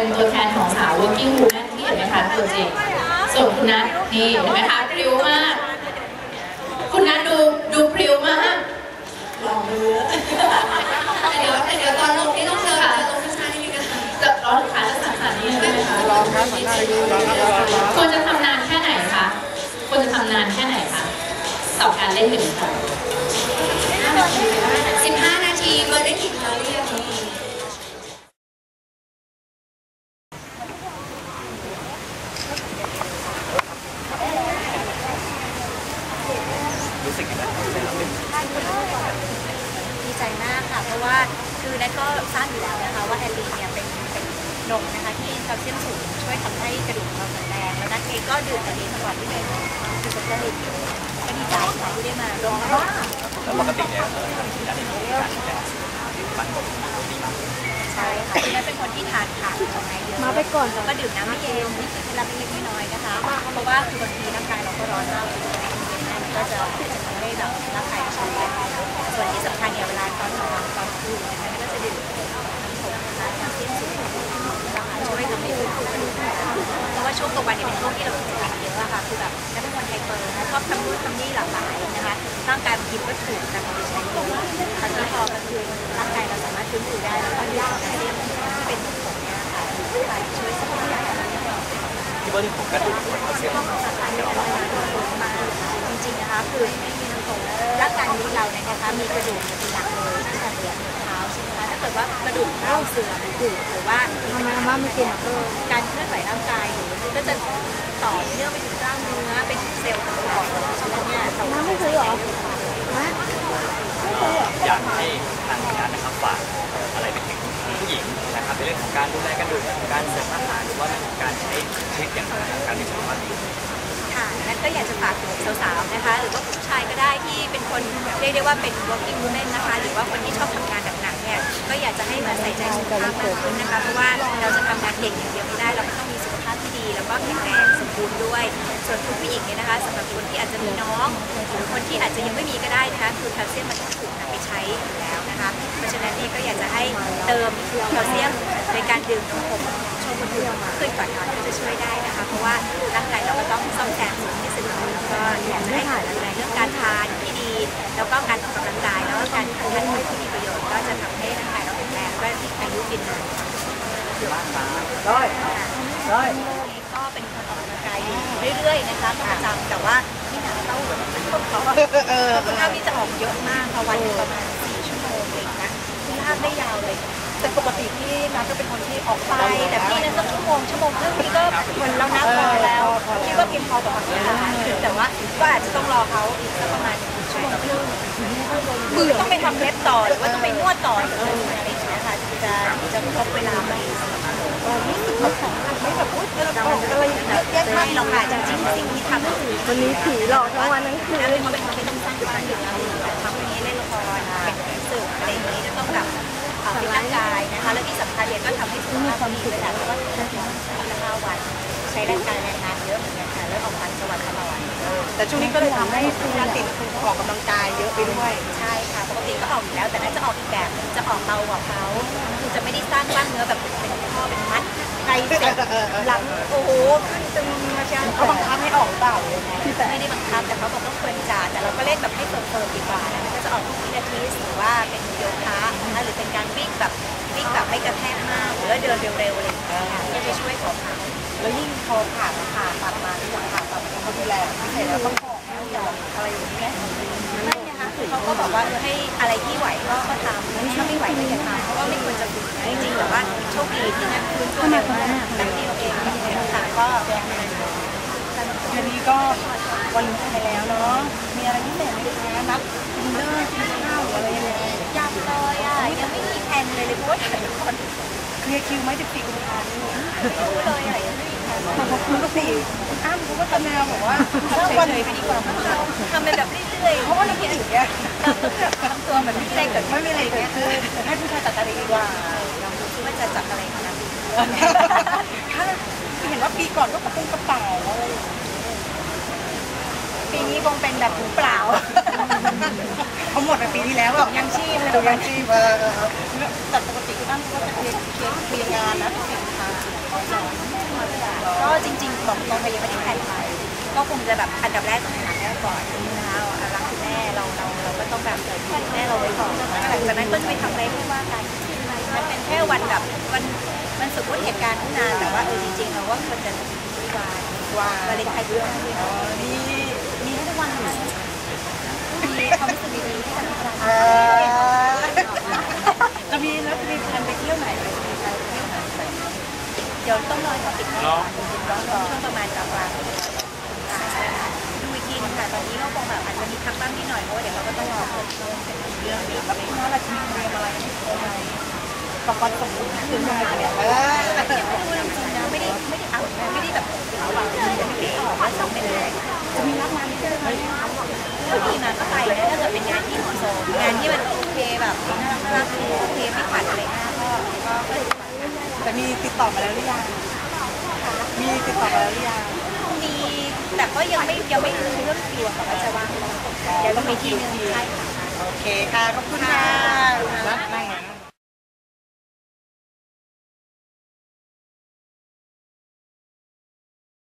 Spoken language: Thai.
เป็นตัวแทนของสาว working woman ที่เห็นไหมคะตัวจริงส่วนคุณนัทนี่เห็นไหมคะพริ้วมาก คุณนัทดูดูพริ้วมากลองดูแต่เดี๋ยวแต่เดี๋ยวตอนลงนี่ต้องเดินเดินลงช้าๆนิดนึงนะคะจะร้อนขาจะสั่นๆนี่ใช่ไหมคะลองครับหันหน้องครับควรจะทำนานแค่ไหนคะควรจะทำนานแค่ไหนคะต่อการเล่นหนึ่งครั้ง 15 นาทีเบิร์นได้กี่แคลอรี่อะพี่ รู้สึกยังไงได้รับเป็น ดีใจมากค่ะ เพราะว่าคือ แนทก็ทราบอยู่แล้วนะคะว่าแอลลีเนี่ยเป็นเป็นนมนะคะที่แคลเซียมสูงช่วยทำให้กระดูกเราแข็งแรงแล้วนัทเองก็ดื่มแอลลีมาก่อนที่เป็นคือเป็นผลิตก็ดีใจค่ะที่ได้มาร่วมงาแล้วปกติเนี่ยเอ่อที่ดเองมีการที่จะปันผลดีมากใช่ค่ะคือแนทเป็นคนที่ทานผักของไอเยอะมาไปก่อนแล้วก็ดื่มน้ำไม่เย็นนี่คือเคล็ดลับเล็กน้อยนะคะเพราะว่าคือบางทีร่างกายเราก็ร้อนมากเลยเย็นมากมันก็จะทำให้แบบร่างกายเราใช้ได้ส่วนที่สำคัญเนี่ยเวลาตอน ร่างกายบางทีก็ถูกนำไปใช้เยอะตอนนี้พอกลางคืนร่างกายเราสามารถฟื้นฟูได้แล้วก็ดื่มแคลเซียมที่เป็นผงเนี่ยค่ะช่วยสมองได้ที่ว่าที่ผมกระดูกปวดเขาเสียจริงๆนะคะคือร่างกายมนุษย์เราเนี่ยนะคะมีกระดูกเป็นหลักเลยตั้งแต่หัวถึงเท้าใช่ไหมคะถ้าเกิดว่ากระดูกเราเสื่อมหรือผุหรือว่าทำไมอาม่าไม่กินการเคลื่อนไหวร่างกายหรือก็จะต่อเนื่องไปถึงกล้ามเนื้อเป็นเซลล์ต่างๆฉะนั้นเนี่ยเราไม่เคยหรอ อยากให้ทางงานนะครับฝากอะไรไปถึงผู้หญิงนะครับในเรื่องของการดูแลกระดูกการเสริมอาหารหรือว่าเรื่องของการใช้ชีวิตอย่างไรการมีสุขภาพดีค่ะนั่นก็อยากจะฝากถึงสาวๆนะคะ หรือว่าผู้ชายก็ได้ที่เป็นคนเรียกได้ว่าเป็น working woman นะคะ หรือว่าคนที่ชอบทำงานหนักๆเนี่ยก็อยากจะให้มาใส่ใจสุขภาพมากขึ้นนะคะเพราะว่าเราจะทำงานเก่งอย่างเดียวไม่ได้เราก็ต้องมีสุขภาพที่ดี แล้วก็แข็งแรงสมบูรณ์ด้วย ส่วนคุณผู้หญิงเนี่ยนะคะสำหรับคนที่อาจจะมีน้องหรือคนที่อาจจะยังไม่มีก็ได้นะคะคือแคลเซียมมันต้องถูกนำไป เติมแคลเซียมในการดื่มนมผงชงบนดื่มขึ้นก่อนนอนก็จะช่วยได้นะคะ เพราะว่าร่างกายเราก็ต้องซ่อมแซมสิ่งที่สึกหรอก็อยากจะให้ดูแลเรื่องการทานที่ดี แล้วก็การออกกำลังกายแล้วก็การทานอาหารที่มีประโยชน์ก็จะทำให้ร่างกายเราแข็งแรงและอายุยืนนานได้ได้ก็เป็นคนออกกำลังกายเรื่อยๆนะคะประจำแต่ว่าที่หนักเข้าเขาอเออค่อนข้างที่จะออกเยอะมากค่ะวันนึงประมาณ4ชั่วโมงเองนะคือลากได้ยาวเลย แต่ปกติพี่นัทก็เป็นคนที่ออกไปแต่พี่นั้นสักชั่วโมงชั่วโมงครึ่งพี่ก็เหมือนเรานับพอแล้วคิดว่าเพียงพอต่อการเวลารแต่ว่าก็อาจจะต้องรอเขาอีกสักประมาณชั่วโมงครึ่งมือต้องไปทำเล็บต่อหรือว่าต้องไปนวดต่อหรืออะไรอย่างเงี้ยค่ะถึงจะจะครบเวลาไหมโอดีไม่แบบอุ้ยเราออกอะไรเยอะแยะไม่หรอกค่ะจริงๆสิ่งที่ทำวันนี้ผีหลอกทั้งวันทั้งคืนแล้วเป็นคนไม่ต้องสร้างบ้าางกายนะคะ แล้วที่สำคัญเนี่ยก็ทำให้สุขภาพดีด้วยแหละเพราะว่าทำงานละห้าวัน ใช้ร่างกายแรงงานเยอะเหมือนกันค่ะแล้วออกต่างจังหวัดตลอดแต่ช่วงนี้ก็เลยทำให้พี่นัทติดออกกำลังกายเยอะไปด้วยใช่ค่ะปกติก็ออกอยู่แล้ว แต่น่าจะออกอีกแบบนึงจะออกเบากว่าเขาคือจะไม่ได้สร้างกล้ามเนื้อแบบเป็นข้อเป็นมัดไกลเสร็จหลังโอ้โหขึ้นตึงมาเชียวเขาบังคับให้ออกหรือเปล่าเลยนะไม่ได้บังคับแต่เขาบอกต้องเฟิร์นจ่าแต่เราก็เล่นแบบให้เฟิร์นๆดีกว่านะก็จะออกทุกวินาทีหรือว่าเป็นโยคะนะคะหรือเป็นการวิ่ ไม่กระแทกมากหรือว่าเดินเร็วๆอะไรอย่างเงี้ยค่ะก็จะช่วยของเขาแล้วยิ่งพอผ่าผ่าตัดมาที่หลังผ่าตัดเขาดูแลพิเศษแล้วต้องขอให้ยาอะไรอย่างนี้ไหมไม่นะคะคือเขาก็บอกว่าเออให้อะไรที่ไหวก็ก็ทำถ้าไม่ไหวก็อย่าทำเพราะว่าไม่ควรจะฝืนนะจริงๆแต่ว่าโชคดีที่นะฟื้นตัวเร็วมากแต่ที่เราเองค่ะก็วันนี้ก็วันไปแล้วเนาะมีอะไรพิเศษไหมคะนัดดินเนอร์กินข้าวหรืออะไรยังไง ยังเลยอะยัง ไม่มีแผนเลยเลยเพราะว่าถ่ายละครเคลียร์คิวไหม14กุมภาพันธ์นี่ไม่รู้เลยอะยังไม่มีแผนปกติคุณอ้ำเขาก็จะแนวแบบว่าเริ่มวันยๆไปดีกว่าเพราะว่าทำเป็นแบบเรื่อยๆเพราะว่าเราผู้หญิงเนี่ยทำตัวเหมือนไม่มีอะไรเกิดไม่มีอะไรเกิดขึ้นให้ผู้ชายจัดการเองดีกว่าลองดูซิว่าจะจับอะไรขนาดนี้ค่ะเห็นว่าปีก่อนก็กระปุกกระเป๋าอะไรปีนี้คงเป็นแบบถุงเปล่าเขาหมดไปปีที่แล้วแบบยัง ชีพเลยยังชีพเออแต่ปกติคุณอ้ำก็จะเคลียร์เคลียร์เคลียร์งานนะก็จริงๆบอกตรงไปยังไม่ได้แพลนไปก็คงจะแบบอันดับแรกต้องหาแม่ก่อนนะคะรักคุณแม่เราเราเราก็ต้องแบบเกิดคุณแม่เราไว้ก่อนหลังจากนั้นก็จะไปทำอะไรไม่ว่ากันมันเป็นแค่วันแบบวันมันสมมติเหตุการณ์ที่นานแต่ว่าเออจริงๆเราว่าควรจะดีกว่าว่าวาเลนไทน์เยอะเลยอ๋อนี่มีให้ทุกวันมีความรู้สึกดีๆที่จะทำให้เรา เออจะมีแล้วจะมีแพลน ไหนไปมีแพลนไปเที่ยเดี๋ยวต้องรอเขาปิดกล้องก่อนช่วงประมาณกลางวันดูอีกทีนึงค่ะตอนนี้ก็คงแบบอาจจะมีพักบ้างนิดหน่อยเพราะว่าเดี๋ยวเราก็ต้องรอเปิดเทอมเสร็จเรื่องนี้แล้วปีหน้าเราจะมีเตรียมอะไรประกอบสมบูรณ์ขึ้นมาเนี่ยเออยังไม่รู้จริงๆนะไม่ได้ไม่ได้เอาไม่ได้แบบหวังไม่ได้ออกว่าต้องเป็นอะไรจะมีรับงานที่ได้ไหมถ้ามีมาก็ไปนะถ้าเกิดเป็นงานที่เหมาะสมงานที่มันโอเคแบบน่ารักน่ารักโอเคไม่ขัดอะไร กก็ก็ก็ดีกว่าแต่มีติดต่อมาแล้วหรือยังมีติดต่อมาแล้วหรือยังมีแต่ก็ยังไม่ยังไม่รู้เรื่องคิวอะค่ะว่าจะว่างหรือเปล่าเดี๋ยวต้องมีที่นึงใช่ค่ะ โอเคค่ะขอบคุณค่ะ นั่งนั่ง